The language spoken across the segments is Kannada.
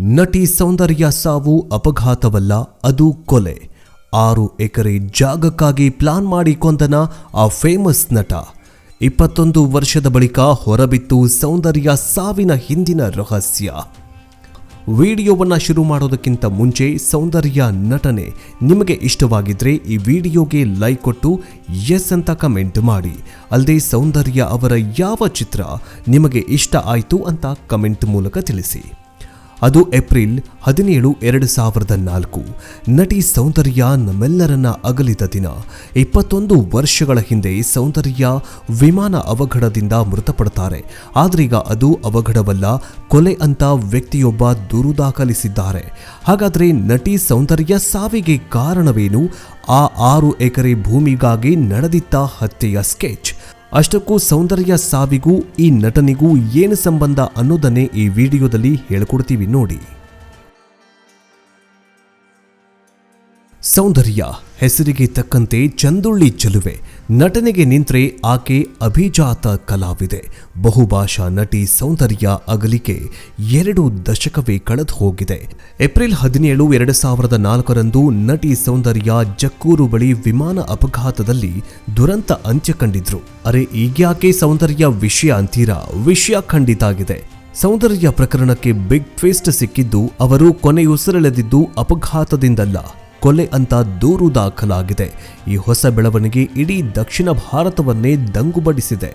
ನಟಿ ಸೌಂದರ್ಯ ಸಾವು ಅಪಘಾತವಲ್ಲ, ಅದು ಕೊಲೆ. ಆರು ಎಕರೆ ಜಾಗಕ್ಕಾಗಿ ಪ್ಲಾನ್ ಮಾಡಿ ಕೊಂದನ ಆ ಫೇಮಸ್ ನಟ. ಇಪ್ಪತ್ತೊಂದು ವರ್ಷದ ಬಳಿಕ ಹೊರಬಿತ್ತು ಸೌಂದರ್ಯ ಸಾವಿನ ಹಿಂದಿನ ರಹಸ್ಯ. ವಿಡಿಯೋವನ್ನು ಶುರು ಮಾಡೋದಕ್ಕಿಂತ ಮುಂಚೆ ಸೌಂದರ್ಯ ನಟನೆ. ನಿಮಗೆ ಇಷ್ಟವಾಗಿದ್ರೆ ಈ ವಿಡಿಯೋಗೆ ಲೈಕ್ ಕೊಟ್ಟು ಎಸ್ ಅಂತ ಕಮೆಂಟ್ ಮಾಡಿ. ಅಲ್ಲದೆ ಸೌಂದರ್ಯ ಅವರ ಯಾವ ಚಿತ್ರ ನಿಮಗೆ ಇಷ್ಟ ಆಯಿತು ಅಂತ ಕಮೆಂಟ್ ಮೂಲಕ ತಿಳಿಸಿ. ಅದು ಏಪ್ರಿಲ್ ಹದಿನೇಳು, ಎರಡು ಸಾವಿರದ ನಾಲ್ಕು. ನಟಿ ಸೌಂದರ್ಯ ನಮ್ಮೆಲ್ಲರನ್ನ ಅಗಲಿದ ದಿನ. ಇಪ್ಪತ್ತೊಂದು ವರ್ಷಗಳ ಹಿಂದೆ ಸೌಂದರ್ಯ ವಿಮಾನ ಅವಘಡದಿಂದ ಮೃತಪಡುತ್ತಾರೆ ಆದ್ರೀಗ ಅದು ಅವಘಡವಲ್ಲ, ಕೊಲೆ ಅಂತ ವ್ಯಕ್ತಿಯೊಬ್ಬ ದೂರು ದಾಖಲಿಸಿದ್ದಾರೆ. ಹಾಗಾದರೆ ನಟಿ ಸೌಂದರ್ಯ ಸಾವಿಗೆ ಕಾರಣವೇನು? ಆ ಆರು ಎಕರೆ ಭೂಮಿಗಾಗಿ ನಡೆದಿತ್ತ ಹತ್ಯೆಯ ಸ್ಕೆಚ್. ಅಷ್ಟಕ್ಕೂ ಸೌಂದರ್ಯ ಸಾವಿಗೂ ಈ ನಟನಿಗೂ ಏನು ಸಂಬಂಧ ಅನ್ನೋದನ್ನೇ ಈ ವಿಡಿಯೋದಲ್ಲಿ ಹೇಳ್ಕೊಡ್ತೀವಿ ನೋಡಿ. ಸೌಂದರ್ಯ ಹೆಸರಿಗೆ ತಕ್ಕಂತೆ ಚಂದುಳ್ಳಿ ಚೆಲುವೆ. ನಟನೆಗೆ ನಿಂತ್ರೆ ಆಕೆ ಅಭಿಜಾತ ಕಲಾವಿದೆ. ಬಹುಭಾಷಾ ನಟಿ ಸೌಂದರ್ಯ ಅಗಲಿಕೆ ಎರಡು ದಶಕವೇ ಕಳೆದು ಹೋಗಿದೆ. ಏಪ್ರಿಲ್ ಹದಿನೇಳು, ಎರಡು ಸಾವಿರದ ನಾಲ್ಕರಂದು ನಟಿ ಸೌಂದರ್ಯ ಜಕ್ಕೂರು ಬಳಿ ವಿಮಾನ ಅಪಘಾತದಲ್ಲಿ ದುರಂತ ಅಂತ್ಯ ಕಂಡಿದ್ರು. ಅರೆ, ಈಗ್ಯಾಕೆ ಸೌಂದರ್ಯ ವಿಷಯ ಅಂತೀರಾ? ವಿಷಯ ಖಂಡಿತ ಆಗಿದೆ ಸೌಂದರ್ಯ ಪ್ರಕರಣಕ್ಕೆ ಬಿಗ್ ಟ್ವಿಸ್ಟ್ ಸಿಕ್ಕಿದ್ದು ಅವರು ಕೊನೆಯುಸಿರೆಳೆದಿದ್ದು ಅಪಘಾತದಿಂದಲ್ಲ. ಕೊಲೆ ಅಂತ ದೂರು ದಾಖಲಾಗಿದೆ. ಈ ಹೊಸ ಬೆಳವಣಿಗೆ ಇಡೀ ದಕ್ಷಿಣ ಭಾರತವನ್ನೇ ದಂಗುಬಡಿಸಿದೆ.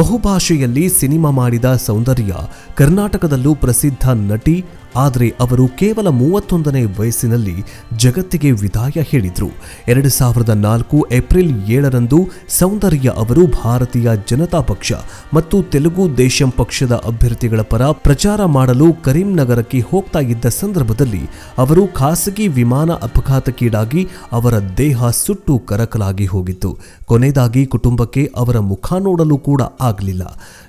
ಬಹುಭಾಷೆಯಲ್ಲಿ ಸಿನಿಮಾ ಮಾಡಿದ ಸೌಂದರ್ಯ ಕರ್ನಾಟಕದಲ್ಲೂ ಪ್ರಸಿದ್ಧ ನಟಿ, ಆದರೆ ಅವರು ಕೇವಲ ಮೂವತ್ತೊಂದನೇ ವಯಸ್ಸಿನಲ್ಲಿ ಜಗತ್ತಿಗೆ ವಿದಾಯ ಹೇಳಿದರು. ಎರಡು ಸಾವಿರದ ನಾಲ್ಕು ಏಪ್ರಿಲ್ ಏಳರಂದು ಸೌಂದರ್ಯ ಅವರು ಭಾರತೀಯ ಜನತಾ ಪಕ್ಷ ಮತ್ತು ತೆಲುಗು ದೇಶಂ ಪಕ್ಷದ ಅಭ್ಯರ್ಥಿಗಳ ಪರ ಪ್ರಚಾರ ಮಾಡಲು ಕರೀಂನಗರಕ್ಕೆ ಹೋಗ್ತಾ ಇದ್ದ ಸಂದರ್ಭದಲ್ಲಿ ಅವರು ಖಾಸಗಿ ವಿಮಾನ ಅಪಘಾತಕ್ಕೀಡಾಗಿ ಅವರ ದೇಹ ಸುಟ್ಟು ಕರಕಲಾಗಿ ಹೋಗಿತ್ತು. ಕೊನೆಯದಾಗಿ ಕುಟುಂಬಕ್ಕೆ ಅವರ ಮುಖ ನೋಡಲು ಕೂಡ ಆಗಲಿಲ್ಲ.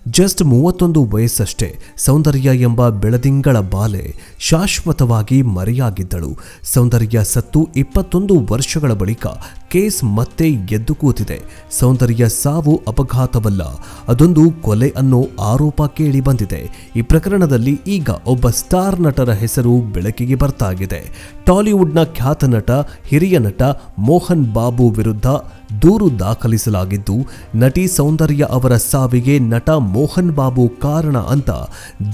ಜಸ್ಟ್ ಮೂವತ್ತೊಂದು ವಯಸ್ಸಷ್ಟೇ. ಸೌಂದರ್ಯ ಎಂಬ ಬೆಳದಿಂಗಳ ಬಾಲೆ ಶಾಶ್ವತವಾಗಿ ಮರೆಯಾಗಿದ್ದಳು. ಸೌಂದರ್ಯ ಸತ್ತು ಇಪ್ಪತ್ತೊಂದು ವರ್ಷಗಳ ಬಳಿಕ ಕೇಸ್ ಮತ್ತೆ ಎದ್ದು ಕೂತಿದೆ. ಸೌಂದರ್ಯ ಸಾವು ಅಪಘಾತವಲ್ಲ. ಅದೊಂದು ಕೊಲೆ ಅನ್ನೋ ಆರೋಪ ಕೇಳಿ ಬಂದಿದೆ. ಈ ಪ್ರಕರಣದಲ್ಲಿ ಈಗ ಒಬ್ಬ ಸ್ಟಾರ್ ನಟರ ಹೆಸರು ಬೆಳಕಿಗೆ ಬರ್ತಾಗಿದೆ. ಟಾಲಿವುಡ್ನ ಖ್ಯಾತ ನಟ, ಹಿರಿಯ ನಟ ಮೋಹನ್ ಬಾಬು ವಿರುದ್ಧ ದೂರು ದಾಖಲಿಸಲಾಗಿದ್ದು, ನಟಿ ಸೌಂದರ್ಯ ಅವರ ಸಾವಿಗೆ ನಟ ಮೋಹನ್ ಬಾಬು ಕಾರಣ ಅಂತ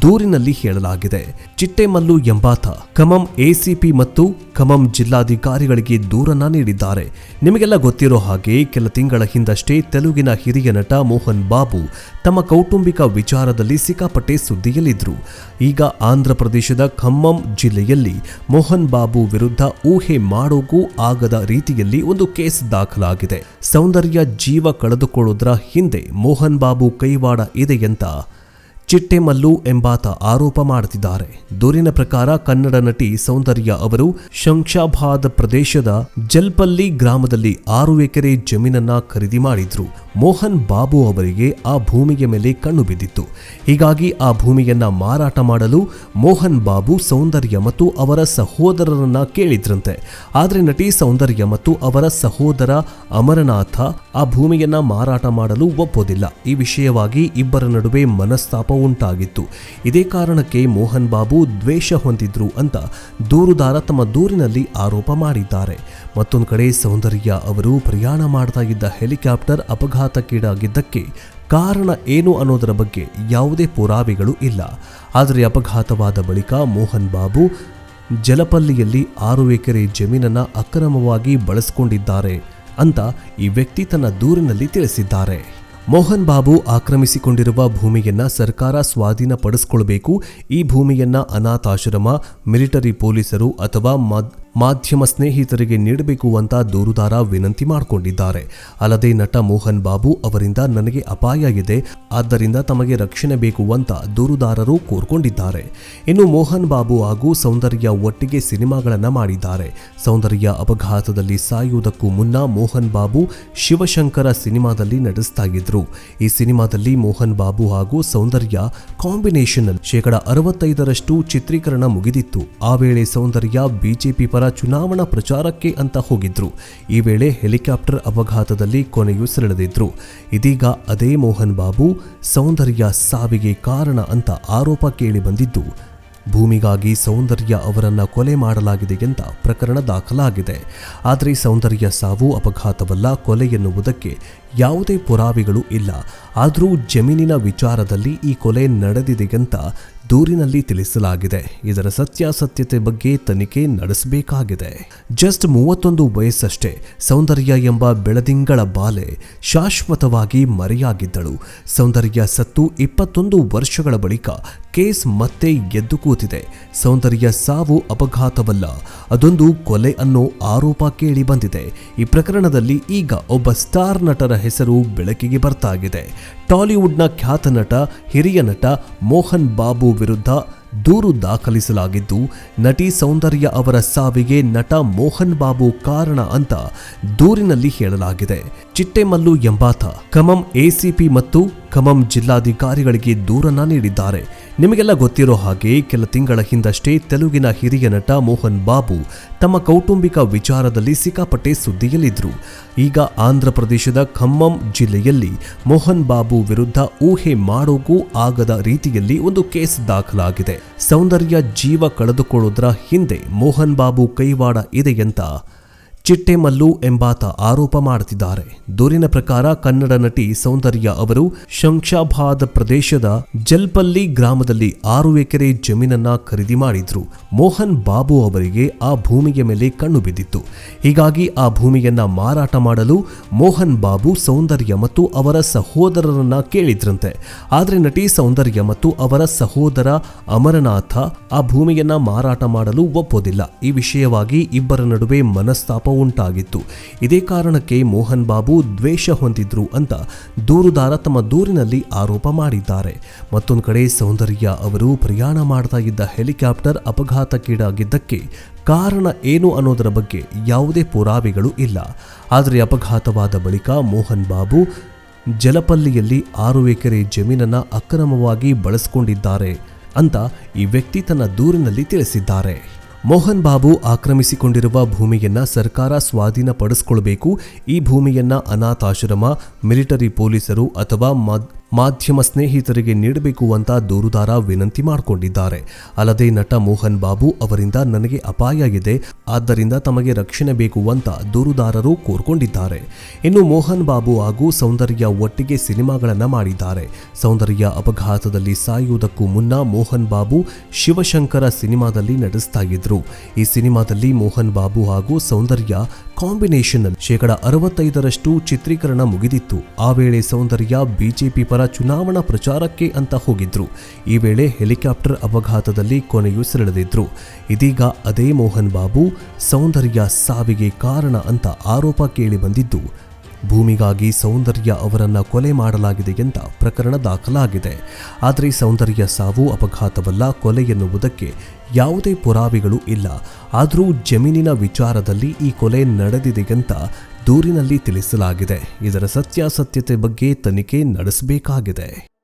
ದೂರಿನಲ್ಲಿ ಹೇಳಲಾಗಿದೆ. ಚಿಟ್ಟೆಮಲ್ಲು ಎಂಬಾತ ಖಮಂ ಎಸಿಪಿ ಮತ್ತು ಖಮಂ ಜಿಲ್ಲಾಧಿಕಾರಿಗಳಿಗೆ ದೂರನ್ನ ನೀಡಿದ್ದಾರೆ. ನಿಮಗೆಲ್ಲ ಗೊತ್ತಿರೋ ಹಾಗೆ ಕೆಲ ತಿಂಗಳ ಹಿಂದಷ್ಟೇ ತೆಲುಗಿನ ಹಿರಿಯ ನಟ ಮೋಹನ್ ಬಾಬು ತಮ್ಮ ಕೌಟುಂಬಿಕ ವಿಚಾರದಲ್ಲಿ ಸಿಕ್ಕಾಪಟ್ಟೆ ಸುದ್ದಿಯಲ್ಲಿದ್ದರು ಈಗ ಆಂಧ್ರ ಪ್ರದೇಶದ ಖಮ್ಮಂ ಜಿಲ್ಲೆಯಲ್ಲಿ ಮೋಹನ್ ಬಾಬು ವಿರುದ್ಧ ಊಹೆ ಮಾಡೋಗೂ ಆಗದ ರೀತಿಯಲ್ಲಿ ಒಂದು ಕೇಸ್ ದಾಖಲಾಗಿದೆ. ಸೌಂದರ್ಯ ಜೀವ ಕಳೆದುಕೊಳ್ಳೋದ್ರ ಹಿಂದೆ ಮೋಹನ್ ಬಾಬು ಕೈವಾಡ ಇದೆ ಅಂತ ಚಿಟ್ಟೆಮಲ್ಲು ಎಂಬಾತ ಆರೋಪ ಮಾಡುತ್ತಿದ್ದಾರೆ. ದೂರಿನ ಪ್ರಕಾರ ಕನ್ನಡ ನಟಿ ಸೌಂದರ್ಯ ಅವರು ಶಂಕ್ಷಾಭಾದ ಪ್ರದೇಶದ ಜಲ್ಪಲ್ಲಿ ಗ್ರಾಮದಲ್ಲಿ ಆರು ಎಕರೆ ಜಮೀನನ್ನ ಖರೀದಿ ಮಾಡಿದ್ರು. ಮೋಹನ್ ಬಾಬು ಅವರಿಗೆ ಆ ಭೂಮಿಯ ಮೇಲೆ ಕಣ್ಣು ಬಿದ್ದಿತ್ತು. ಹೀಗಾಗಿ ಆ ಭೂಮಿಯನ್ನ ಮಾರಾಟ ಮಾಡಲು ಮೋಹನ್ ಬಾಬು, ಸೌಂದರ್ಯ ಮತ್ತು ಅವರ ಸಹೋದರರನ್ನ ಕೇಳಿದ್ರಂತೆ. ಆದರೆ ನಟಿ ಸೌಂದರ್ಯ ಮತ್ತು ಅವರ ಸಹೋದರ ಅಮರನಾಥ ಆ ಭೂಮಿಯನ್ನ ಮಾರಾಟ ಮಾಡಲು ಒಪ್ಪೋದಿಲ್ಲ. ಈ ವಿಷಯವಾಗಿ ಇಬ್ಬರ ನಡುವೆ ಮನಸ್ತಾಪ ಉಂಟಾಗಿತ್ತು. ಇದೇ ಕಾರಣಕ್ಕೆ ಮೋಹನ್ ಬಾಬು ದ್ವೇಷ ಹೊಂದಿದ್ರು ಅಂತ ದೂರುದಾರ ತಮ್ಮ ದೂರಿನಲ್ಲಿ ಆರೋಪ ಮಾಡಿದ್ದಾರೆ. ಮತ್ತೊಂದು ಕಡೆ ಸೌಂದರ್ಯ ಅವರು ಪ್ರಯಾಣ ಮಾಡ್ತಾ ಇದ್ದ ಹೆಲಿಕಾಪ್ಟರ್ ಅಪಘಾತಕ್ಕೀಡಾಗಿದ್ದಕ್ಕೆ ಕಾರಣ ಏನು ಅನ್ನೋದರ ಬಗ್ಗೆ ಯಾವುದೇ ಪುರಾವೆಗಳು ಇಲ್ಲ. ಆದರೆ ಅಪಘಾತವಾದ ಬಳಿಕ ಮೋಹನ್ ಬಾಬು ಜಲಪಲ್ಲಿಯಲ್ಲಿ ಆರು ಎಕರೆ ಜಮೀನನ್ನ ಅಕ್ರಮವಾಗಿ ಬಳಸಿಕೊಂಡಿದ್ದಾರೆ ಅಂತ ಈ ವ್ಯಕ್ತಿ ತನ್ನ ದೂರಿನಲ್ಲಿ ತಿಳಿಸಿದ್ದಾರೆ. ಮೋಹನ್ ಬಾಬು ಆಕ್ರಮಿಸಿಕೊಂಡಿರುವ ಭೂಮಿಯನ್ನ ಸರ್ಕಾರ ಸ್ವಾಧೀನಪಡಿಸಿಕೊಳ್ಳಬೇಕು ಈ ಭೂಮಿಯನ್ನ ಅನಾಥಾಶ್ರಮ ಮಿಲಿಟರಿ ಪೊಲೀಸರು ಅಥವಾ ಮಾದ್- ಮಾಧ್ಯಮ ಸ್ನೇಹಿತರಿಗೆ ನೀಡಬೇಕು ಅಂತ ದೂರುದಾರ ವಿನಂತಿ ಮಾಡಿಕೊಂಡಿದ್ದಾರೆ. ಅಲ್ಲದೆ ನಟ ಮೋಹನ್ ಬಾಬು ಅವರಿಂದ ನನಗೆ ಅಪಾಯ ಇದೆ, ಆದ್ದರಿಂದ ತಮಗೆ ರಕ್ಷಣೆ ಬೇಕು ಅಂತ ದೂರುದಾರರು ಕೋರ್ಕೊಂಡಿದ್ದಾರೆ. ಇನ್ನು ಮೋಹನ್ ಬಾಬು ಹಾಗೂ ಸೌಂದರ್ಯ ಒಟ್ಟಿಗೆ ಸಿನಿಮಾಗಳನ್ನ ಮಾಡಿದ್ದಾರೆ. ಸೌಂದರ್ಯ ಅಪಘಾತದಲ್ಲಿ ಸಾಯುವುದಕ್ಕೂ ಮುನ್ನ ಮೋಹನ್ ಬಾಬು ಶಿವಶಂಕರ ಸಿನಿಮಾದಲ್ಲಿ ನಟಿಸ್ತಾ ಇದ್ರು. ಈ ಸಿನಿಮಾದಲ್ಲಿ ಮೋಹನ್ ಬಾಬು ಹಾಗೂ ಸೌಂದರ್ಯ ಕಾಂಬಿನೇಷನ್ ಶೇಕಡ ಅರವತ್ತೈದರಷ್ಟು ಚಿತ್ರೀಕರಣ ಮುಗಿದಿತ್ತು. ಆ ವೇಳೆ ಸೌಂದರ್ಯ ಬಿಜೆಪಿ ಚುನಾವಣಾ ಪ್ರಚಾರಕ್ಕೆ ಅಂತ ಹೋಗಿದ್ರು. ಈ ವೇಳೆ ಹೆಲಿಕಾಪ್ಟರ್ ಅಪಘಾತದಲ್ಲಿ ಕೊನೆಯುಸಿರೆಳೆದಿದ್ರು ಇದೀಗ ಅದೇ ಮೋಹನ್ ಬಾಬು ಸೌಂದರ್ಯ ಸಾವಿಗೆ ಕಾರಣ ಅಂತ ಆರೋಪ ಕೇಳಿ ಬಂದಿದ್ದು. ಭೂಮಿಗಾಗಿ ಸೌಂದರ್ಯ ಅವರನ್ನ ಕೊಲೆ ಮಾಡಲಾಗಿದೆ ಎಂದ ಪ್ರಕರಣ ದಾಖಲಾಗಿದೆ. ಆದರೆ ಸೌಂದರ್ಯ ಸಾವು ಅಪಘಾತವಲ್ಲ, ಕೊಲೆ ಎನ್ನುವುದಕ್ಕೆ ಯಾವುದೇ ಪುರಾವೆಗಳು ಇಲ್ಲ. ಆದರೂ ಜಮೀನಿನ ವಿಚಾರದಲ್ಲಿ ಈ ಕೊಲೆ ನಡೆದಿದೆ ಅಂತ ದೂರಿನಲ್ಲಿ ತಿಳಿಸಲಾಗಿದೆ. ಇದರ ಸತ್ಯಾಸತ್ಯತೆ ಬಗ್ಗೆ ತನಿಖೆ ನಡೆಸಬೇಕಾಗಿದೆ. ಜಸ್ಟ್ ಮೂವತ್ತೊಂದು ವಯಸ್ಸಷ್ಟೇ ಸೌಂದರ್ಯ ಎಂಬ ಬೆಳದಿಂಗಳ ಬಾಲೆ ಶಾಶ್ವತವಾಗಿ ಮರೆಯಾಗಿದ್ದಳು. ಸೌಂದರ್ಯ ಸತ್ತು ಇಪ್ಪತ್ತೊಂದು ವರ್ಷಗಳ ಬಳಿಕ ಕೇಸ್ ಮತ್ತೆ ಎದ್ದು ಕೂತಿದೆ. ಸೌಂದರ್ಯ ಸಾವು ಅಪಘಾತವಲ್ಲ, ಅದೊಂದು ಕೊಲೆ ಅನ್ನೋ ಆರೋಪ ಕೇಳಿ ಬಂದಿದೆ. ಈ ಪ್ರಕರಣದಲ್ಲಿ ಈಗ ಒಬ್ಬ ಸ್ಟಾರ್ ನಟರ ಹೆಸರು ಬೆಳಕಿಗೆ ಬರ್ತಾಗಿದೆ. ಟಾಲಿವುಡ್ನ ಖ್ಯಾತ ನಟ, ಹಿರಿಯ ನಟ ಮೋಹನ್ ಬಾಬು ವಿರುದ್ಧ ದೂರು ದಾಖಲಿಸಲಾಗಿದ್ದು, ನಟಿ ಸೌಂದರ್ಯ ಅವರ ಸಾವಿಗೆ ನಟ ಮೋಹನ್ ಬಾಬು ಕಾರಣ ಅಂತ ದೂರಿನಲ್ಲಿ ಹೇಳಲಾಗಿದೆ. ಚಿಟ್ಟೆಮಲ್ಲು ಎಂಬಾತ ಕಮಂ ಎಸಿಪಿ ಮತ್ತು ಖಮಂ ಜಿಲ್ಲಾಧಿಕಾರಿಗಳಿಗೆ ದೂರನ್ನ ನೀಡಿದ್ದಾರೆ. ನಿಮಗೆಲ್ಲ ಗೊತ್ತಿರೋ ಹಾಗೆ ಕೆಲ ತಿಂಗಳ ಹಿಂದಷ್ಟೇ ತೆಲುಗಿನ ಹಿರಿಯ ನಟ ಮೋಹನ್ ಬಾಬು ತಮ್ಮ ಕೌಟುಂಬಿಕ ವಿಚಾರದಲ್ಲಿ ಸಿಕ್ಕಾಪಟ್ಟೆ ಸುದ್ದಿಯಲ್ಲಿದ್ದರು ಈಗ ಆಂಧ್ರ ಪ್ರದೇಶದ ಖಮ್ಮಂ ಜಿಲ್ಲೆಯಲ್ಲಿ ಮೋಹನ್ ಬಾಬು ವಿರುದ್ಧ ಊಹೆ ಮಾಡೋಗೂ ಆಗದ ರೀತಿಯಲ್ಲಿ ಒಂದು ಕೇಸ್ ದಾಖಲಾಗಿದೆ. ಸೌಂದರ್ಯ ಜೀವ ಕಳೆದುಕೊಳ್ಳುವುದರ ಹಿಂದೆ ಮೋಹನ್ ಬಾಬು ಕೈವಾಡ ಇದೆ ಅಂತ ಚಿಟ್ಟೆಮಲ್ಲು ಎಂಬಾತ ಆರೋಪ ಮಾಡುತ್ತಿದ್ದಾರೆ. ದೂರಿನ ಪ್ರಕಾರ ಕನ್ನಡ ನಟಿ ಸೌಂದರ್ಯ ಅವರು ಶಂಕ್ಷಾಭಾದ ಪ್ರದೇಶದ ಜಲ್ಪಲ್ಲಿ ಗ್ರಾಮದಲ್ಲಿ ಆರು ಎಕರೆ ಜಮೀನನ್ನ ಖರೀದಿ ಮಾಡಿದ್ರು. ಮೋಹನ್ ಬಾಬು ಅವರಿಗೆ ಆ ಭೂಮಿಯ ಮೇಲೆ ಕಣ್ಣು ಬಿದ್ದಿತ್ತು. ಹೀಗಾಗಿ ಆ ಭೂಮಿಯನ್ನ ಮಾರಾಟ ಮಾಡಲು ಮೋಹನ್ ಬಾಬು ಸೌಂದರ್ಯ ಮತ್ತು ಅವರ ಸಹೋದರರನ್ನ ಕೇಳಿದ್ರಂತೆ. ಆದರೆ ನಟಿ ಸೌಂದರ್ಯ ಮತ್ತು ಅವರ ಸಹೋದರ ಅಮರನಾಥ ಆ ಭೂಮಿಯನ್ನ ಮಾರಾಟ ಮಾಡಲು ಒಪ್ಪೋದಿಲ್ಲ. ಈ ವಿಷಯವಾಗಿ ಇಬ್ಬರ ನಡುವೆ ಮನಸ್ತಾಪ ಉಂಟಾಗಿತ್ತು. ಇದೇ ಕಾರಣಕ್ಕೆ ಮೋಹನ್ ಬಾಬು ದ್ವೇಷ ಹೊಂದಿದ್ರು ಅಂತ ದೂರುದಾರ ತಮ್ಮ ದೂರಿನಲ್ಲಿ ಆರೋಪ ಮಾಡಿದ್ದಾರೆ. ಮತ್ತೊಂದು ಕಡೆ ಸೌಂದರ್ಯ ಅವರು ಪ್ರಯಾಣ ಮಾಡ್ತಾ ಇದ್ದ ಹೆಲಿಕಾಪ್ಟರ್ ಅಪಘಾತಕ್ಕೀಡಾಗಿದ್ದಕ್ಕೆ ಕಾರಣ ಏನು ಅನ್ನೋದರ ಬಗ್ಗೆ ಯಾವುದೇ ಪುರಾವೆಗಳು ಇಲ್ಲ. ಆದರೆ ಅಪಘಾತವಾದ ಬಳಿಕ ಮೋಹನ್ ಬಾಬು ಜಲಪಲ್ಲಿಯಲ್ಲಿ ಆರು ಎಕರೆ ಜಮೀನನ್ನ ಅಕ್ರಮವಾಗಿ ಬಳಸಿಕೊಂಡಿದ್ದಾರೆ ಅಂತ ಈ ವ್ಯಕ್ತಿ ತನ್ನ ದೂರಿನಲ್ಲಿ ತಿಳಿಸಿದ್ದಾರೆ. ಮೋಹನ್ ಬಾಬು ಆಕ್ರಮಿಸಿಕೊಂಡಿರುವ ಭೂಮಿಯನ್ನ ಸರ್ಕಾರ ಸ್ವಾಧೀನಪಡಿಸಿಕೊಳ್ಬೇಕು. ಈ ಭೂಮಿಯನ್ನ ಅನಾಥಾಶ್ರಮ ಮಿಲಿಟರಿ ಪೊಲೀಸರು ಅಥವಾ ಮಾದ್- ಮಾಧ್ಯಮ ಸ್ನೇಹಿತರಿಗೆ ನೀಡಬೇಕು ಅಂತ ದೂರುದಾರ ವಿನಂತಿ ಮಾಡಿಕೊಂಡಿದ್ದಾರೆ. ಅಲ್ಲದೆ ನಟ ಮೋಹನ್ ಬಾಬು ಅವರಿಂದ ನನಗೆ ಅಪಾಯ ಇದೆ, ಆದ್ದರಿಂದ ತಮಗೆ ರಕ್ಷಣೆ ಬೇಕು ಅಂತ ದೂರುದಾರರು ಕೋರ್ಕೊಂಡಿದ್ದಾರೆ. ಇನ್ನು ಮೋಹನ್ ಬಾಬು ಹಾಗೂ ಸೌಂದರ್ಯ ಒಟ್ಟಿಗೆ ಸಿನಿಮಾಗಳನ್ನ ಮಾಡಿದ್ದಾರೆ. ಸೌಂದರ್ಯ ಅಪಘಾತದಲ್ಲಿ ಸಾಯುವುದಕ್ಕೂ ಮುನ್ನ ಮೋಹನ್ ಬಾಬು ಶಿವಶಂಕರ ಸಿನಿಮಾದಲ್ಲಿ ನಟಿಸ್ತಾ ಇದ್ರು. ಈ ಸಿನಿಮಾದಲ್ಲಿ ಮೋಹನ್ ಬಾಬು ಹಾಗೂ ಸೌಂದರ್ಯ ಕಾಂಬಿನೇಷನ್ ಶೇಕಡ ಅರವತ್ತೈದರಷ್ಟು ಚಿತ್ರೀಕರಣ ಮುಗಿದಿತ್ತು. ಆ ವೇಳೆ ಸೌಂದರ್ಯ ಬಿಜೆಪಿ ಪರ ಚುನಾವಣಾ ಪ್ರಚಾರಕ್ಕೆ ಅಂತ ಹೋಗಿದ್ರು. ಈ ವೇಳೆ ಹೆಲಿಕಾಪ್ಟರ್ ಅಪಘಾತದಲ್ಲಿ ಕೊನೆಯುಸಿರೆಳೆದಿದ್ರು ಇದೀಗ ಅದೇ ಮೋಹನ್ ಬಾಬು ಸೌಂದರ್ಯ ಸಾವಿಗೆ ಕಾರಣ ಅಂತ ಆರೋಪ ಕೇಳಿ ಬಂದಿದ್ದು. ಭೂಮಿಗಾಗಿ ಸೌಂದರ್ಯ ಅವರನ್ನ ಕೊಲೆ ಮಾಡಲಾಗಿದೆ ಎಂದ ಪ್ರಕರಣ ದಾಖಲಾಗಿದೆ. ಆದರೆ ಸೌಂದರ್ಯ ಸಾವು ಅಪಘಾತವಲ್ಲ, ಕೊಲೆ ಎನ್ನುವುದಕ್ಕೆ ಯಾವುದೇ ಪುರಾವೆಗಳು ಇಲ್ಲ. ಆದರೂ ಜಮೀನಿನ ವಿಚಾರದಲ್ಲಿ ಈ ಕೊಲೆ ನಡೆದಿದೆ ಅಂತ ದೂರಿನಲ್ಲಿ ತಿಳಿಸಲಾಗಿದೆ. ಇದರ ಸತ್ಯಾಸತ್ಯತೆ ಬಗ್ಗೆ ತನಿಖೆ ನಡೆಸಬೇಕಾಗಿದೆ.